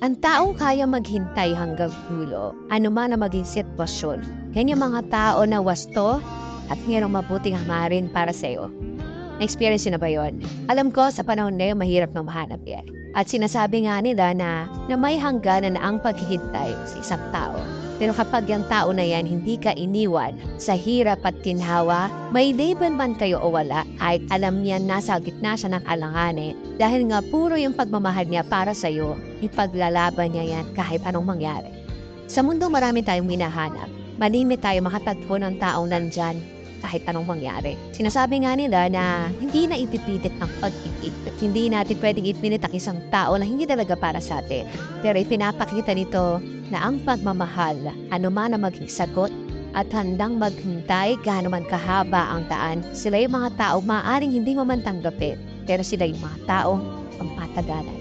Ang taong kaya maghintay hanggang dulo, anuman na maging sitwasyon, yan yung mga tao na wasto at mayroong mabuting hamarin para sa iyo. Na-experience na ba yun? Alam ko, sa panahon na yun, mahirap na mahanap yan. At sinasabi nga nila na, na may hangganan na ang paghihintay sa isang tao. Pero kapag yung tao na yan hindi ka iniwan sa hirap at kinhawa, may label man kayo o wala, kahit alam niya nasa gitna siya ng alanganin. Dahil nga puro yung pagmamahal niya para sa'yo, ipaglalaban niya yan kahit anong mangyari. Sa mundo marami tayong minahanap. Malimit tayo makatagpo ng taong nandyan kahit anong mangyari. Sinasabi nga nila na hindi na ipipilit ang pag-ibig. Hindi natin pwedeng ipilit ang isang tao na hindi talaga para sa atin. Pero ipinapakita nito na ang pagmamahal, anuman na maging sagot, at handang maghintay gaano man kahaba ang daan, sila yung mga tao maaaring hindi mo man tanggapin, pero sila yung mga taong pampatagalan.